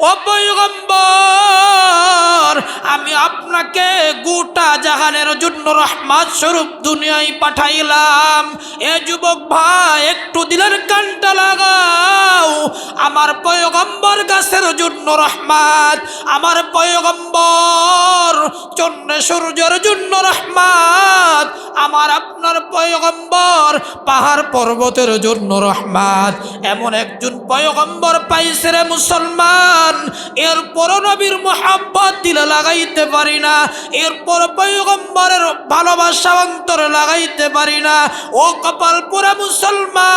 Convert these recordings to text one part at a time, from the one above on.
ও আমি আপনাকে গোটা জাহানের জন্য রহমত স্বরূপ দুনিয়ায় পাঠাইলাম। এ যুবক ভাই, একটু দিলের কানটা লাগাও। আমার পয়গম্বর গাছের জন্য রহমত, আমার পয়গম্বর চন্দ্র সূর্যের জন্য রহমত, আমার আপনার পয়গম্বর পাহাড় পর্বতের জন্য রহমত। এমন একজন পয়গম্বর পাইছে রে মুসলমান এরপর নবীর মোহাব্বত দিলে লাগাইতে পারি না। এরপর পয়গম্বরের ভালোবাসা অন্তরে লাগাইতে পারি না। ও কপাল পুরা মুসলমান।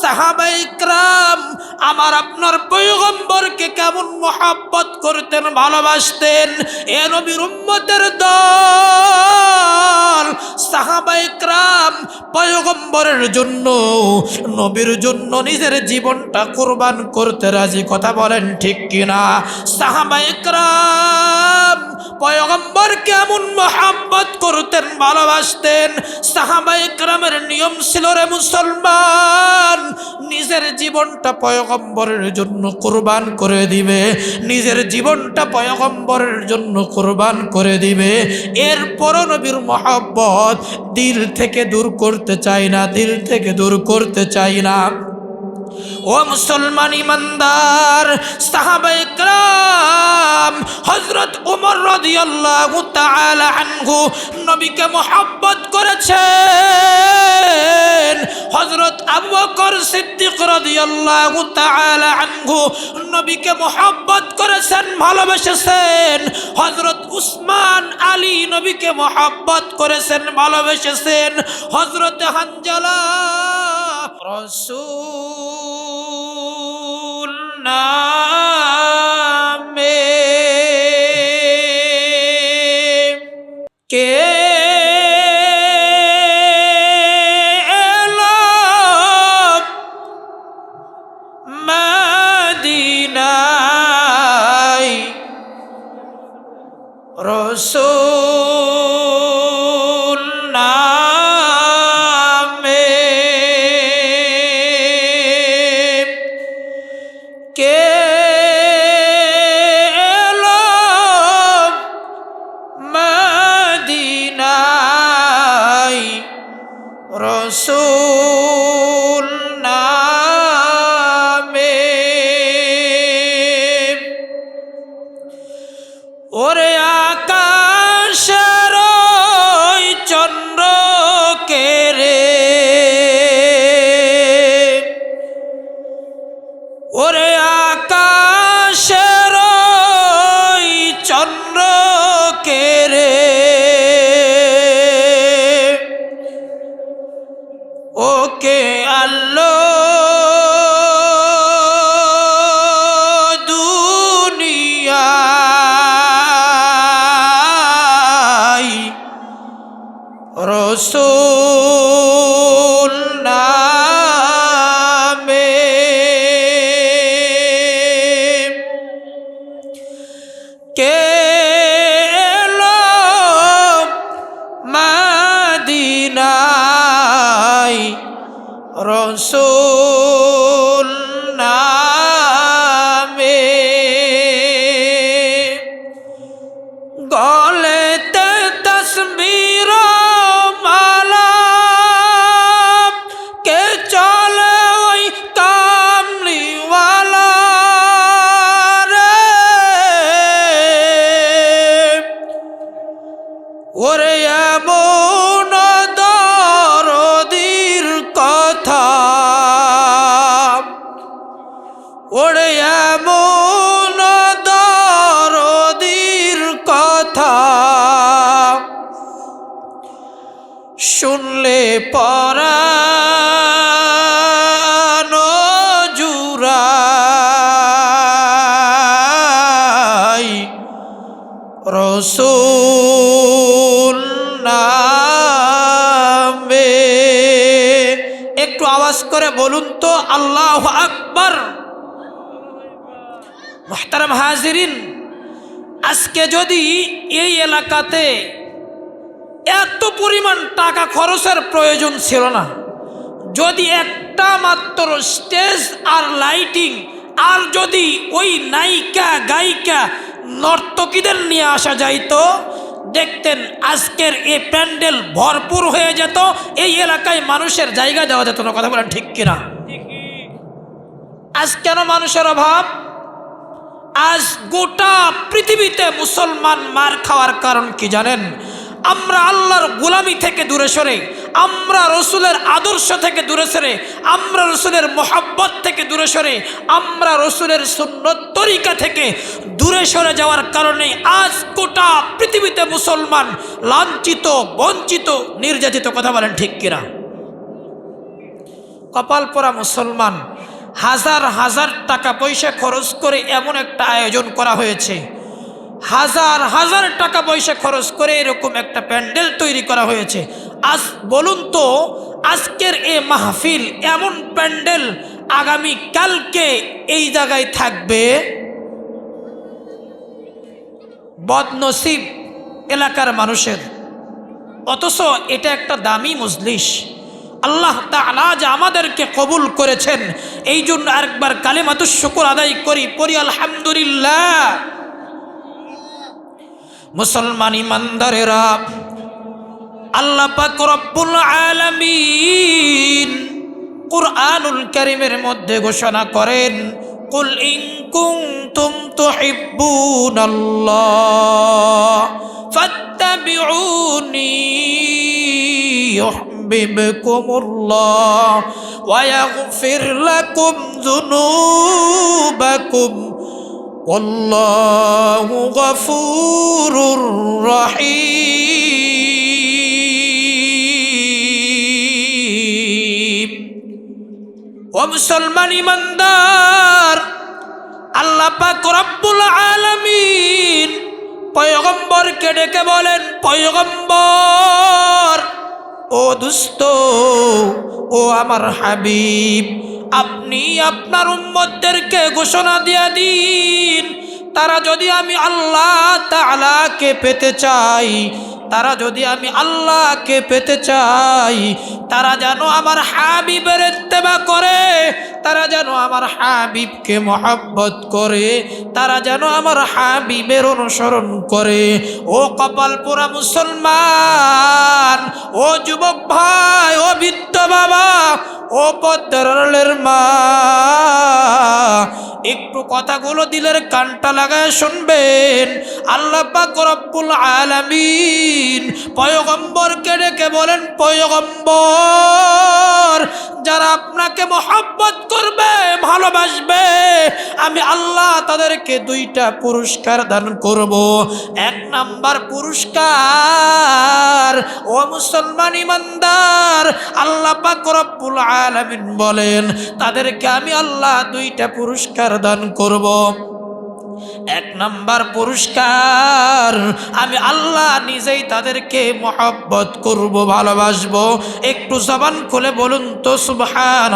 সাহাবাইকরাম আমার আপনার পয়গম্বরকে কেমন মোহাব্বত করতেন, ভালোবাসতেন? এ নবীর উম্মতের দল। সাহাবাইকরাম পয়গম্বরের জন্য, নবীর জন্য নিজের জীবনটা কোরবান করতে রাজি। কথা বলেন ঠিক কিনা? সাহাবাইকরাম পয়গম্বর কেমন মোহাব্বত করতেন, ভালোবাসতেন? সাহাবাইকরামের নিয়ম ছিল রে মুসলমান, নিজের জীবনটা পয়গম্বরের জন্য কোরবান করে দিবে। নিজের জীবনটা পয়গম্বরের জন্য কোরবান করে দিবে। এরপরও নবীর মহাব্বত দিল থেকে দূর করতে চাই না, দিল থেকে দূর করতে চাই না। ও মুসলমান ইমানদার সাহাবাইকরাম হজরত উমর রদিয়াল্লাহু তাআলা আনহু নবীকে মোহাব্বত করেছেন। হজরত আবু বকর সিদ্দিক রদিয়াল্লাহু তাআলা আনহু নবীকে মোহাব্বত করেছেন, ভালোবেসেছেন। হজরত উসমান আলী নবীকে মোহাব্বত করেছেন, ভালোবেসেছেন। হজরত হানজালা রসুল নামে রসুল একটু আওয়াজ করে বলুন তো, আল্লাহ আকবর। মোহতারাম হাজিরিন, আজকে যদি এই এলাকাতে এত পরিমাণ টাকা খরচের প্রয়োজন ছিল না, যদি একটা মাত্র স্টেজ আর লাইটিং আর যদি ওই নায়িকা, গায়িকা নর্তকীদের নিয়ে আসা যাইত। দেখতেন আজকের এই প্যান্ডেল ভরপুর হয়ে যেত, এই এলাকায় মানুষের জায়গা দেওয়া যেত না, কথা বলে ঠিক কিনা? আজ কেন মানুষের অভাব? আজ গোটা পৃথিবীতে মুসলমান মার খাওয়ার কারণ কি জানেন? আমরা আল্লাহর গোলামি থেকে দূরে সরে, আমরা রসুলের আদর্শ থেকে দূরে সরে, আমরা রসুলের মোহাব্বত থেকে দূরে সরে, আমরা রসুলের সুন্নত তরিকা থেকে দূরে সরে যাওয়ার কারণে আজ গোটা পৃথিবীতে মুসলমান লাঞ্ছিত, বঞ্চিত, নির্যাতিত কথা বলেন ঠিক কিনা? কপাল পরা মুসলমান হাজার হাজার টাকা পয়সা খরচ করে এমন একটা আয়োজন করা হয়েছে। হাজার হাজার টাকা পয়সা খরচ করে এরকম একটা প্যান্ডেল তৈরি করা হয়েছে। আজ বলুন তো, আজকের এ মাহফিল এমন প্যান্ডেল আগামী কালকে এই জায়গায় থাকবে? বদনসিব এলাকার মানুষের। অথচ এটা একটা দামি মজলিস। আল্লাহ তাআলা যে আমাদেরকে কবুল করেছেন এই জন্য আরেকবার কালেমাতু শুকুর আদায় করি, পড়ি আলহামদুলিল্লাহ। মুসলমান ইমানদারেরা আল্লাহ পাক রব্বুল আলামিন কুরআনুল কারীমের মধ্যে ঘোষণা করেন কুল ইন কুনতুম তুহিব্বুনাল্লাহ ফাত্তাবিউনি يحببكم الله ويغفر لكم ذنوبكم والله غفور رحيم ومسلمان ইমানদার আল্লাহ পাক রব্বুল আলামিন পয়গম্বরকে ডেকে বলেন পয়গম্বর ও দুস্ত ও আমার হাবিব আপনি আপনার উম্মতদেরকে ঘোষণা দিয়া দিন। তারা যদি আমি আল্লাহ তাআলাকে পেতে চাই, তারা যদি আমি আল্লাহকে পেতে চাই, তারা যেন আমার হাবিবের ইত্তেবা করে, তারা যেন আমার হাবিবকে মহাব্বত করে, তারা যেন আমার হাবিবের অনুসরণ করে। ও কপালপুরা মুসলমান, ও যুবক ভাই, ও বৃদ্ধ বাবা ও পদ্মারের মা, একটু কথাগুলো দিলের কানটা লাগায় শুনবেন। আল্লাহ পাক রব্বুল আলামিন পয়গম্বরকে ডেকে বলেন, পয়গম্বর, যারা আপনাকে মোহাব্বত করবে, ভালোবাসবে, আমি আল্লাহ তাদেরকে দুইটা পুরস্কার দান করব। এক নাম্বার পুরস্কার, ও মুসলমান ইমানদার, আল্লাহ পাক রব্বুল আলামিন বলেন, তাদেরকে আমি আল্লাহ দুইটা পুরস্কার দান করব। এক নাম্বার পুরস্কার, আমি আল্লাহ নিজেই তাদেরকে মহব্বত করব, ভালোবাসবো। একটু জবান খুলে বলুন তো সুবহান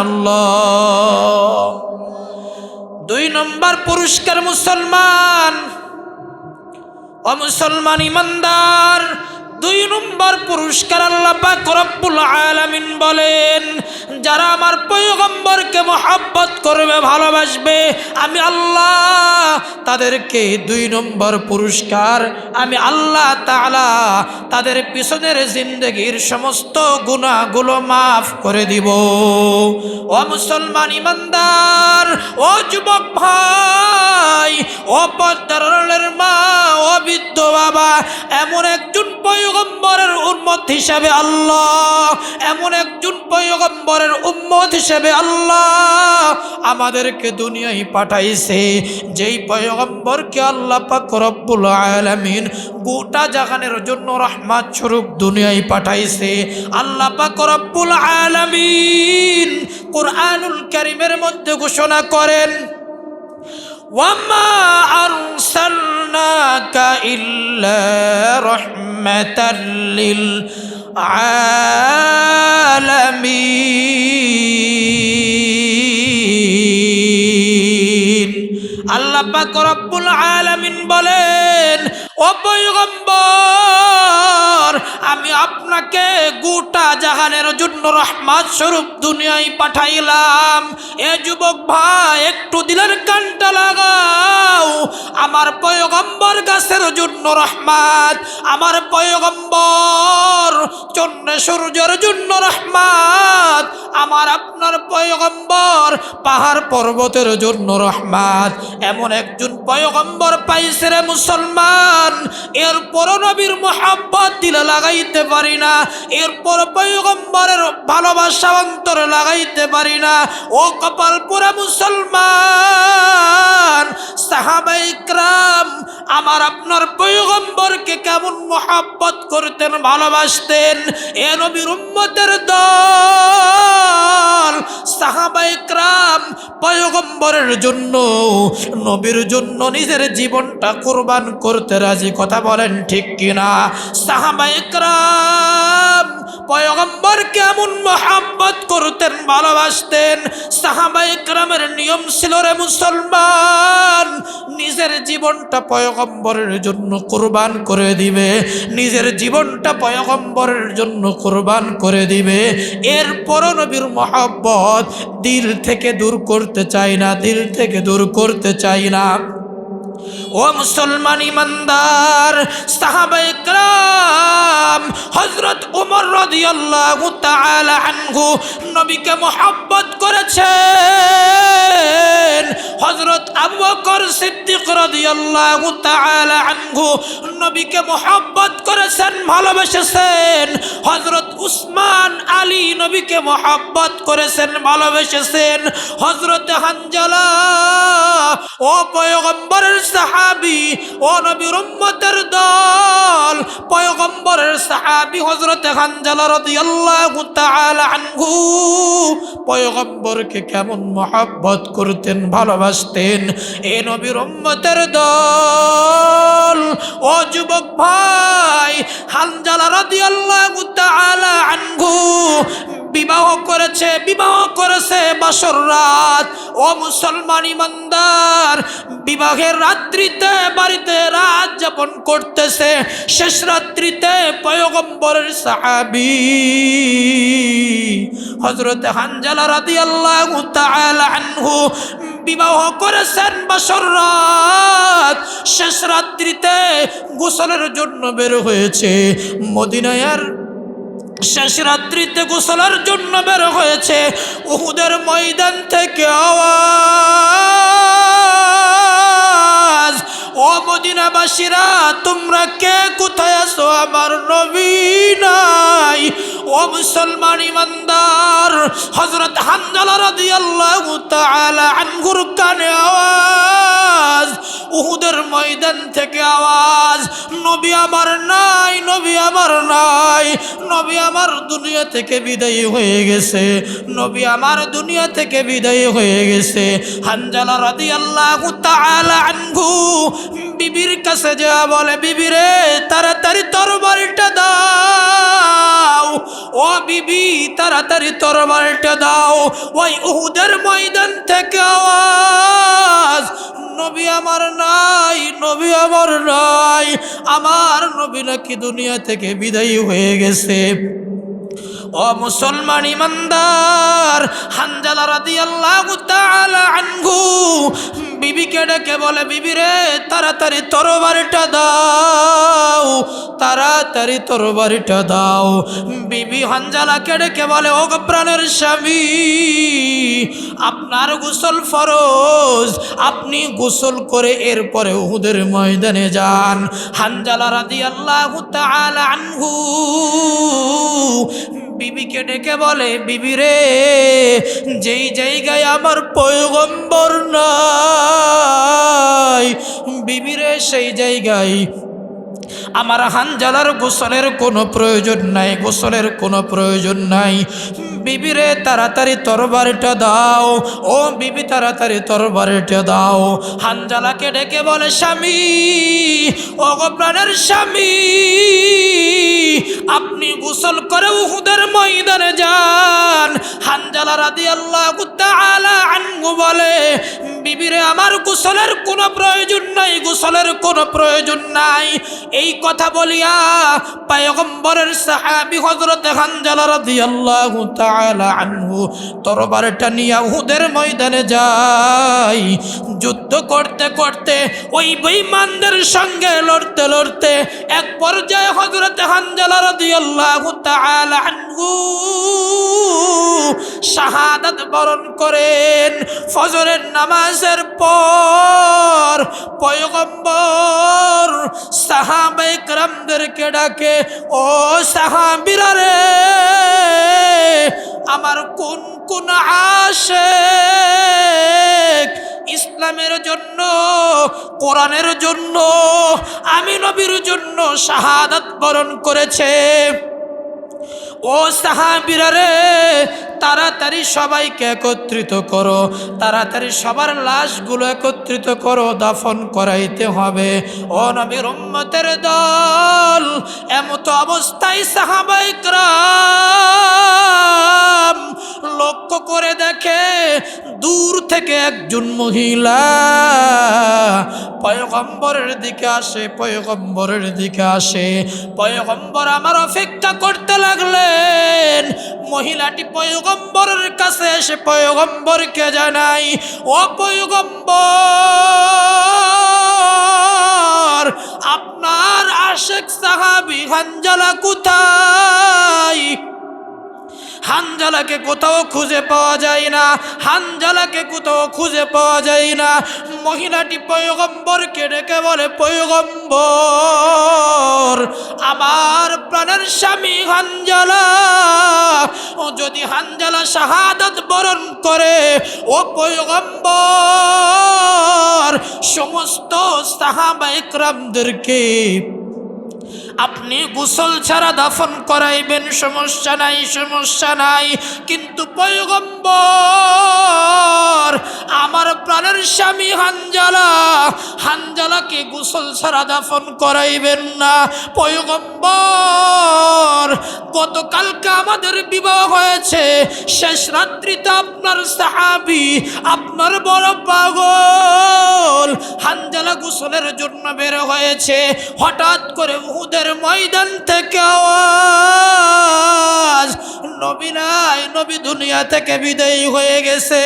দুই নম্বর পুরস্কার মুসলমান। ও মুসলমান ইমানদার দুই নম্বর পুরস্কার আল্লাহ পাক রব্বুল আলামিন বলেন, যারা আমার পয়গম্বরকে মহাব্বত করবে, ভালোবাসবে, আমি আল্লাহ তাদেরকে দুই নম্বর পুরস্কার, আমি আল্লাহ তাআলা তাদের পিছনের জিন্দগির সমস্ত গুণাগুলো মাফ করে দিব। ও মুসলমান ইমানদার, ও যুবক ভাই, ও পদ্মারের মা, ও বৃদ্ধ বাবা, এমন একজন পয়গম্বরের উন্মত হিসাবে আল্লাহ, এমন একজন পয়গম্বরের উম্মত হিসাবে আল্লাহ আমাদেরকে দুনিয়ায় পাঠাইছে, যেই পয়গম্বরকে আল্লাহ পাক রব্বুল আলামিন গোটা জাগানের জন্য রহমাত স্বরূপ দুনিয়ায় পাঠাইছে। আল্লাহ পাক রব্বুল আলামিন কোরআনুল কারীমের মধ্যে ঘোষণা করেন ওয়ামা আরসালনাকা ইল্লা রাহমাতাল লিল আলামিন আল্লাহ পাক রব্বুল আলামিন বলেন আমি আপনাকে গোটা জাহানের জন্য রহমত স্বরূপ দুনিয়ায় পাঠাইলাম। এ যুবক ভাই, একটু দিলের কানটা লাগাও। আমার পয়গম্বর গাছের জন্য রহমত, আমার পয়গম্বর চন্দ্র সূর্যের জন্য রহমত, আমার আপনার পয়গম্বর পাহাড় পর্বতের জন্য রহমত। এমন একজন পয়গম্বর পাইছে রে মুসলমান এরপর নবীর মোহাব্বত দিলে লাগাইতে পারি না। এরপর পয়গম্বরের ভালোবাসা অন্তরে লাগাইতে পারি না। ও কপাল পুরা মুসলমান সাহাবাই ক্রাম আমার আপনার পয়গম্বরকে কেমন মোহাব্বত করতেন, ভালোবাসতেন? এ নবীর উম্মতের দল সাহাবাইক্রাম পয়গম্বরের জন্য, নবীর জন্য নিজের জীবনটা কোরবান করতে কথা বলেন ঠিক কিনা? সাহাবাই ক্রাম পয়গম্বর কেমন মোহাব্বত করতেন, ভালোবাসতেন? সাহাবাই ক্রামের নিয়ম ছিল রে মুসলমান, নিজের জীবনটা পয়গম্বরের জন্য কোরবান করে দিবে, নিজের জীবনটা পয়গম্বরের জন্য কোরবান করে দিবে। এরপরও নবীর মহাব্বত দিল থেকে দূর করতে চাই না, দিল থেকে দূর করতে চাই না। ও মুসলমান ইমানদার সাহাবাইকরাম হজরত উমর রদিয়াল্লাহু তাআলা নবীকে মোহাব্বত করেছেন। হজরত আবু বকর সিদ্দিক রদিয়াল্লাহু তাআলা আনহু নবীকে মোহাব্বত করেছেন, ভালোবেসেছেন। হজরত উসমান আলী নবীকে মোহাব্বত করেছেন, ভালোবেসেছেন। হজরত হানজালা, ও পয়গম্বরের সাহাবী, ও নবীর উম্মতের দল। পয়গম্বরের সাহাবী হযরত হানজালা রাদিয়াল্লাহু তাআলা আনহু পয়গম্বরকে কেমন মহব্বত করতেন, ভালোবাসতেন? এ নবীর উম্মতের দল। ও যুবক ভাই হানজালা রাদিয়াল্লাহু তাআলা আনহু বিবাহ করেছে বিবাহ করেছে বাসর রাত। ও মুসলমান ইমানদার, বিবাহের রাত্রিতে বাড়িতে রাত যাপন করতেছে, শেষ রাত্রিতে পয়গম্বরের সাহাবি। হজরত হানজালা রাদি আল্লাহ আনহু বিবাহ করেছেন বাসর রাত। শেষ রাত্রিতে গোসলের জন্য বের হয়েছে মদিনায়ার শেষ রাত্রিতে গোসলের জন্য বের হয়েছে। উহুদের ময়দান থেকে আওয়াজ ও মদিনাবাসীরা, তোমরা কে? কোথায় আছো? আমার নবী নাই। ও মুসলমান ইমানদার হজরত হানজালা আনহুর কানে আওয়াজ, উহুদের ময়দান থেকে আওয়াজ, নবী আমার নাই, নবী আমার নাই, নবী আমার দুনিয়া থেকে বিদায়ী হয়ে গেছে, নবী আমার দুনিয়া থেকে বিদায়ী হয়ে গেছে হানজালা রাদিয়াল্লাহু তাআলা আনহু, বিবির কাছে যা বলে, বিবি রে, তাড়াতাড়ি তরবারিটা দাও। ও বিবি, তাড়াতাড়ি তরবারিটা দাও। ওই উহুদের ময়দান থেকে আওয়াজ। নবী আমার নাই, নবী আমার নাই। আমার নবী নাকি দুনিয়া থেকে বিদায়ী হয়ে গেছে। ও মুসলমান ইমানদার, হানজালা রাদিয়াল্লাহু তাআলা আনহু, বিবিকে ডেকে বলে, বিবি রে, তাড়াতাড়ি তরবারিটা দাও, তাড়াতাড়ি তরবারিটা দাও। বিবি হানজালাকে ডেকে বলে ও প্রাণের স্বামী, আপনার গোসল ফরজ, আপনি গোসল করে এরপরে উহুদের ময়দানে যান। হানজালা রাদিয়াল্লাহু তাআলা আনহু বিবিকে ডেকে বলে, বিবি রে, যেই জায়গায় আমার পয়গম্বর নাই, বিবি রে, সেই জায়গায় আমার হানজালার গোসলের কোনো প্রয়োজন নাই, গোসলের কোনো প্রয়োজন নাই। বিবিরে তাড়াতাড়ি তরবারিটা দাও। ও বিবি, তাড়াতাড়ি তরবারিটা দাও। হানজালাকে ডেকে বলে, স্বামী ও স্বামী, আপনি গোসল করে উহুদের ময়দানে যান। হানজালা রাদি আল্লাহ আনগু বলে, বিবিরে, আমার গোসলের কোনো প্রয়োজন নাই, গোসলের কোনো প্রয়োজন নাই। এই কথা বলিয়া পায়গম্বরের সাহাবি হজরত হানজালা রাদিয়াল্লাহু তাআলা আনহু তরবারটা নিয়ে উহুদের ময়দানে যায়। যুদ্ধ করতে করতে ওই বেঈমানদের সঙ্গে লড়তে লড়তে এক পর্যায়ে হযরত হানজালা রাদিয়াল্লাহু তাআলা আনহু শাহাদাত বরণ করেন। ফজরের নামাজের পর পয়গম্বর সাহাবায়ে کرامদেরকে ডাকে, ও সাহাবীরা রে আমার কোন কোন আশেক ইসলামের জন্য কোরআনের জন্য আমি নবীর জন্য শাহাদাত বরণ করেছে। ও সাহাবিরা রে, তাড়াতাড়ি সবাইকে একত্রিত করো, তাড়াতাড়ি সবার লাশগুলো একত্রিত করো, দাফন করাইতে হবে। ও নবীর উম্মতের দল, এমত অবস্থায় সাহাবাইকরাম লক্ষ্য করে দেখে, দূর থেকে একজন মহিলা পয়গম্বরের দিকে আসে, পয়গম্বরের দিকে আসে। পয়গম্বর আমার অপেক্ষা করতে লাগলেন মহিলাটি পয়গম্বরের কাছে এসে পয়গম্বরকে জানাই ও পয়গম্বর আপনার আশেক সাহাবি হাঞ্জালা কোথায়? হানজালাকে কোথাও খুঁজে পাওয়া যায় না, হানজালাকে কোথাও খুঁজে পাওয়া যায় না। মহিলাটি পয়গম্বরকে ডেকে বলে, পয়গম্বর, আমার প্রাণের স্বামী হানজালা। ও যদি হানজালা শাহাদত বরণ করে, ও পয়গম্বর, সমস্ত সাহাবা ইকরামদেরকে আপনি গোসল ছাড়া দাফন করাইবেন, সমস্যা নাই সমস্যা নাই। কিন্তু পয়গম্বর, আমার প্রাণের স্বামী হানজালা, হানজালাকে গোসল ছাড়া দাফন করাইবেন না। পয়গম্বর, গতকালকে আমাদের বিবাহ হয়েছে, শেষ রাত্রিতে আপনার সাহাবি, আপনার বড় পাগল, হানজালা গোসলের জন্য বের হয়েছে। হঠাৎ করে উহুদের ময়দান থেকে আওয়াজ। নবী নাই নবী দুনিয়া থেকে বিদায়ী হয়ে গেছে।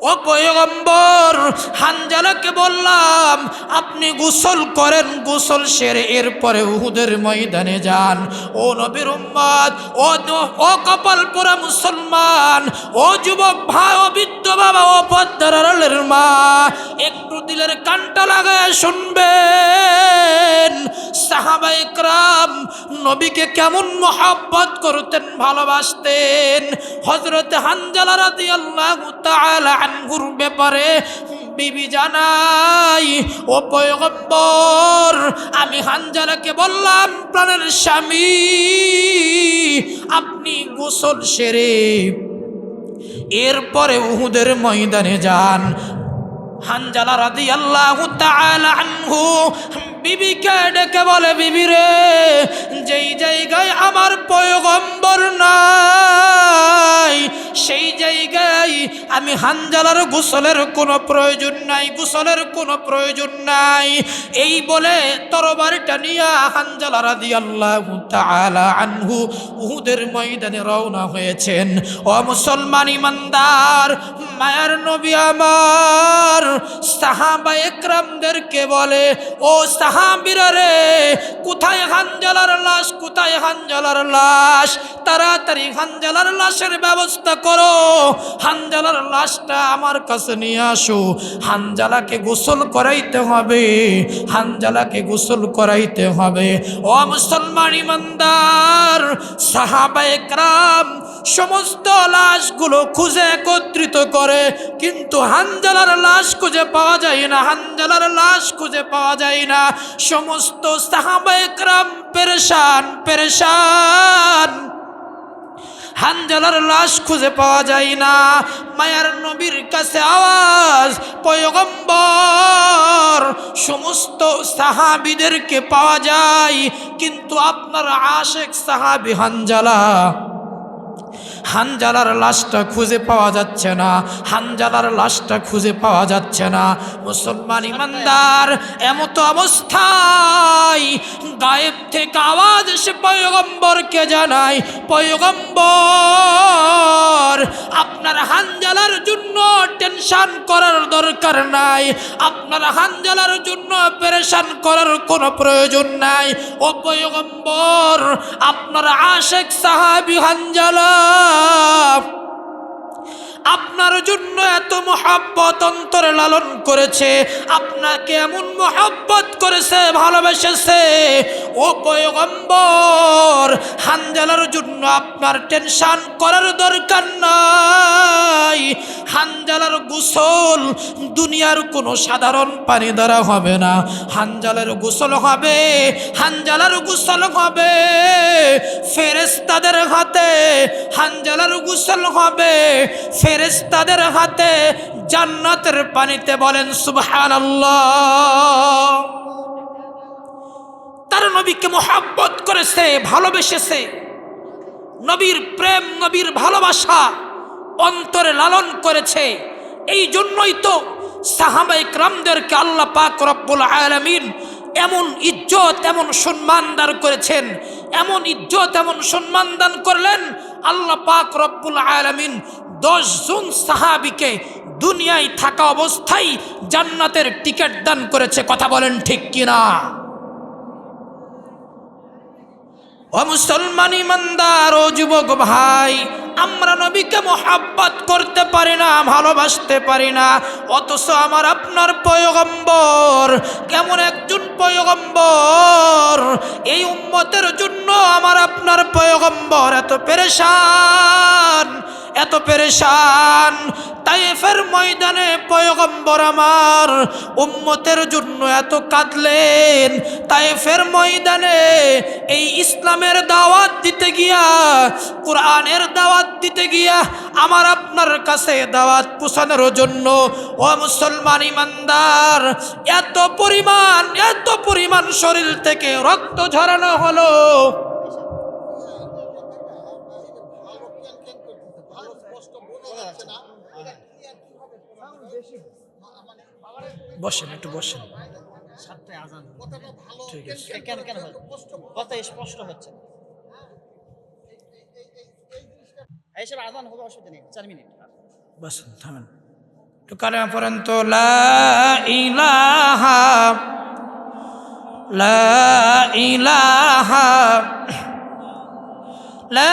ও পয়গম্বর, হানজালাকে বললাম, আপনি গোসল করেন, গোসল সেরে এরপরে উহুদের ময়দানে যান। ও নবীর উম্মাদ ও ও কপাল পোড়া মুসলমান, ও যুবক ভাই, ও বৃদ্ধ বাবা, ও পদ্মারের মা, একটু দিলের কানটা লাগায় শুনবেন। সাহাবা ইকরাম নবীকে কেমন মহাব্বত করতেন, ভালোবাসতেন। হজরত হানজালা রাদিয়াল্লাহু তাআলা আনহুর ব্যাপারে বিবি জানাই, ও পয়গম্বর, আমি হানজালাকে বললাম, প্রাণের স্বামী, আপনি গোসল সেরে এরপরে উহুদের ময়দানে যান। হানজালা রাদি আল্লাহ আনহু বিবিকে ডেকে বলে, বিবি রে, যেই জায়গায় আমার পয়গম্বর নাই, সেই জায়গায় আমি হানজালার গোসলের কোনো প্রয়োজন নাই, গোসলের কোনো প্রয়োজন নাই। এই বলে তরবারিটা নিয়ে হানজালা রাদি আল্লাহ আনহু উহুদের ময়দানে রওনা হয়েছেন। ও মুসলমান ইমানদার, মায়ার নবী আমার সাহাবা একরামদেরকে বলে, ও সাহাবিরা রে কোথায় হানজালার লাশ, কোথায় হানজালার লাশ? তাড়াতাড়ি হানজালার লাশের ব্যবস্থা করো। হানজালার লাশটা আমার কাছে নিয়ে আসো। হানজালাকে গোসল করাইতে হবে। হানজালাকে গোসল করাইতে হবে। ও মুসলমান ইমানদার, সাহাবা একরাম, সমস্ত লাশগুলো খুঁজে একত্রিত করে, কিন্তু হানজালার লাশ খুঁজে পাওয়া যায় না, হানজালার লাশ খুঁজে পাওয়া যায় না। সমস্ত সাহাবা একরাম পেরেশান পেরেশান। হানজালার লাশ খুঁজে পাওয়া যায় না। মায়ার নবীর কাছে আওয়াজ, পয়গম্বর, সমস্ত সাহাবিদেরকে পাওয়া যায়, কিন্তু আপনার আশেক সাহাবি হানজালা হানজালার লাশটা খুঁজে পাওয়া যাচ্ছে না, হানজালার লাশটা খুঁজে পাওয়া যাচ্ছে না। মুসলমান ইমানদার, এমতো অবস্থায় গায়েব থেকে আওয়াজ এসে পয়গম্বরকে জানায় পয়গম্বর, আপনার হানজালার জন্য টেনশন করার দরকার নাই। আপনার হানজালার জন্য পেরেশান করার কোনো প্রয়োজন নাই। ও পয়গম্বর, আপনার আশেক সাহাবি হানজালা আপনার জন্য এত মহাব্বত অন্তরে লালন করেছে, আপনাকে এমন মহাব্বত করেছে, ভালোবেসেছে। ও পয়গম্বর, হানজালার জন্য আপনার টেনশন করার দরকার নাই। হানজালার গোসল দুনিয়ার কোনো সাধারণ পানি দ্বারা হবে না। হানজালার গোসল হবে, হানজালার গোসল হবে। ফেরেস্তাদের হাতে হানজালার গোসল হবে। ফেরেস্তাদের হাতে জান্নাতের পানিতে বলেন সুবহান তার নবীকে মোহাব্বত করেছে, ভালোবেসেছে। নবীর প্রেম, নবীর ভালোবাসা অন্তরে লালন করেছে। এই জন্যই তো সাহাবাই ক্রামদেরকে আল্লাহ পাক রব্বুল আলমিন এমন ইজ্জত, এমন সম্মান দান করেছেন। এমন ইজ্জত, এমন সম্মান দান করলেন আল্লাহ পাক রব্বুল আলমিন। দশ জন সাহাবিকে দুনিয়ায় থাকা অবস্থায় জান্নাতের টিকিট দান করেছে। কথা বলেন ঠিক কিনা? ও মুসলমান ইমানদার, ও যুবক ভাই, আমরা নবীকে মোহাব্বত করতে পারি না, ভালোবাসতে পারি না, অথচ আমার আপনার পয়গম্বর, কেমন একজন পয়গম্বর, এই উম্মতের জন্য আমার আপনার পয়গম্বর, এত পেরেশান। এত পেরেশান। তাইফের ময়দানে পয়গম্বর আমার উম্মতের জন্য এত কাঁদলেন। তাইফের ময়দানে এই ইসলামের দাওয়াত দিতে গিয়া, কোরআনের দাওয়াত দিতে গিয়া আমার আপনার কাছে দাওয়াত পোষানোর জন্য, ও মুসলমান ইমানদার, এত পরিমাণ এত পরিমাণ শরীর থেকে রক্ত ঝরানো হলো। বসেন একটু বসেন। সাতটায় আজান ঠিক আছে। কেন কেন হচ্ছে? কথা স্পষ্ট হচ্ছে না। আজান হবে অসুবিধা নেই। চার মিনিট। বসেন থামেন। একটু কালেমা পড়েন তো লা ইলাহা লা ইলাহা লা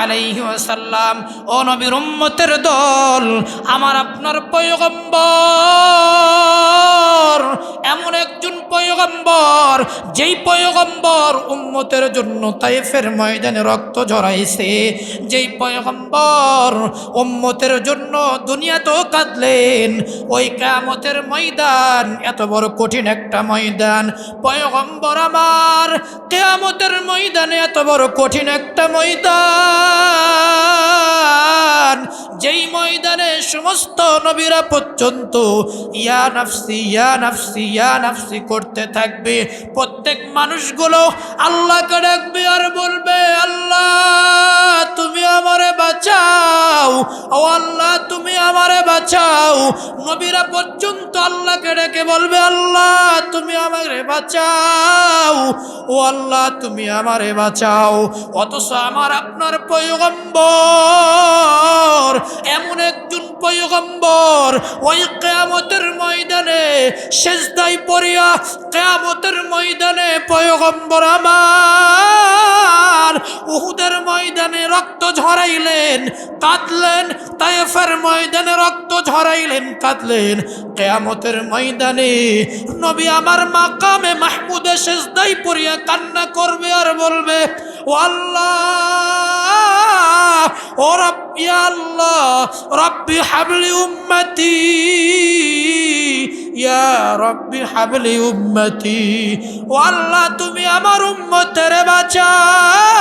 আলাইহি ওয়াসাল্লাম, ও নবীর উম্মতের দল, আমার আপনার পয়গম্বর, এমন একজন পয়গম্বর, যেই পয়গম্বর উম্মতের জন্য তাইফের ময়দানে রক্ত ঝরাইছে। যেই পয়গম্বর উম্মতের জন্য দুনিয়াতেও কাঁদলেন, ওই কামতের ময়দান এত বড় কঠিন একটা ময়দান। পয়গম্বর আমার, কেয়ামতের ময়দানে এত বড় কঠিন একটা ময়দান। যেই ময়দানে সমস্ত নবীরা পর্যন্ত ইয়া নাফসি ইয়া নাফসি ইয়া নাফসি করতে থাকবে, প্রত্যেক মানুষগুলো আল্লাহকে ডাকবে আর বলবে, আল্লাহ, তুমি আমারে বাঁচাও। ও আল্লাহ, তুমি আমারে বাঁচাও। নবীরা পর্যন্ত আল্লাহকে ডেকে বলবে, আল্লাহ, তুমি আমারে বাঁচাও। ও আল্লাহ, তুমি আমারে বাঁচাও। অথচ আমার আপনার পয়গম্বর এমন একজন পয়গম্বর ওই কেয়ামতের ময়দানে শেষদাই পড়িয়া কেয়ামতের ময়দানে পয়গম্বর আমার। উহুদের ময়দানে রক্ত ঝরাইলেন, কাঁদলেন, তায়েফের ময়দানে রক্ত ঝরাইলেন, কাঁদলেন। কেয়ামতের ময়দানে নবী আমার মাকামে মাহমুদে শেষদাই পড়িয়া কান্না করবে আর বলবে, ও আল্লাহ, ও রব্বি আল্লাহ, রব্বি হাবলি উম্মতি, ইয়া রব্বি হাবলি উম্মতি, ও আল্লাহ, তুমি আমার উম্মতের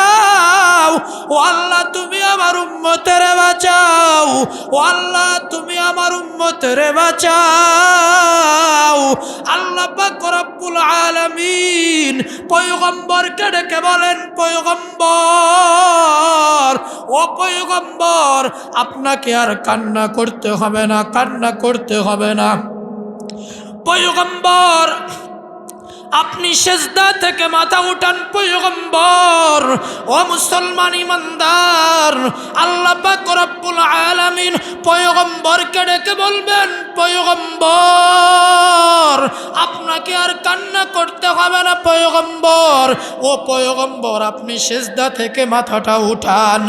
বাঁচাও। ও আল্লাহ, তুমি আমার উম্মতের বাঁচাও। ও আল্লাহ, তুমি আমার উম্মতের বাঁচাও। আল্লাহ রব্বুল আলামিন পয়গম্বরকে ডেকে বলেন, পয়গম্বর, ও পয়গম্বর, আপনাকে আর কান্না করতে হবে না, কান্না করতে হবে না। পয়গম্বর আপনি সেজদা থেকে মাথা উঠান, পয়গম্বর। ও মুসলমান ইমানদার, আল্লাহ পাক রব্বুল আলামিন পয়গম্বরকে ডেকে বলবেন, পয়গম্বর, আপনাকে আর কান্না করতে হবে না, পয়গম্বর। ও পয়গম্বর, আপনি সেজদা থেকে মাথাটা উঠান।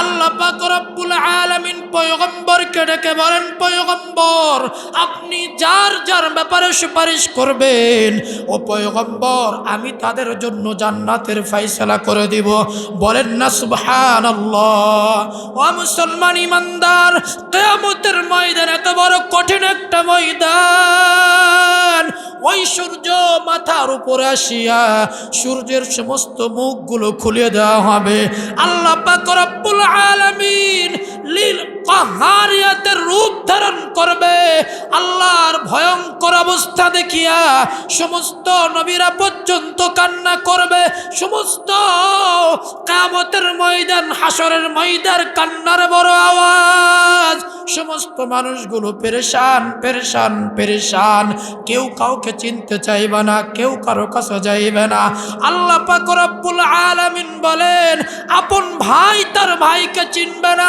আল্লাহ পাক রব্বুল আলামিন পয়গম্বরকে ডেকে বলেন, পয়গম্বর, আপনি যার যার ব্যাপারে সুপারিশ করবেন, ও পয়গম্বর, আমি তাদের জন্য জান্নাতের ফাইসলা করে দিব। বলেন না, সুবহানাল্লাহ। ও মুসলমান ইমানদার, কিয়ামতের ময়দান এত বড় কঠিন একটা ময়দান। ওই সূর্য মাথার উপরে আসিয়া সূর্যের সমস্ত মুখগুলো খুলে দেওয়া হবে। আল্লাহ পাক রব্বুল আলামিন লীল কাহারিয়াতের রূপ ধারণ করবে। আল্লাহর ভয়ঙ্কর অবস্থা দেখিয়া সমস্ত নবীরা পর্যন্ত কান্না করবে। সমস্ত কামতের ময়দান হাসরের ময়দার কান্নার বড় আওয়াজ। সমস্ত মানুষগুলো পেরেশান পেরেশান পেরেশান। কেউ কাউকে চিনতে চাইবে না, কেউ কারও কাছে যাইবে না। আল্লাহ পাক রব্বুল আলামিন বলেন, আপন ভাই তার ভাইকে চিনবে না,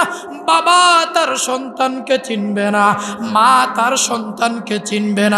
বাবা তার সন্তানকে চিনবে না মা তার সন্তানকে চিনবে না।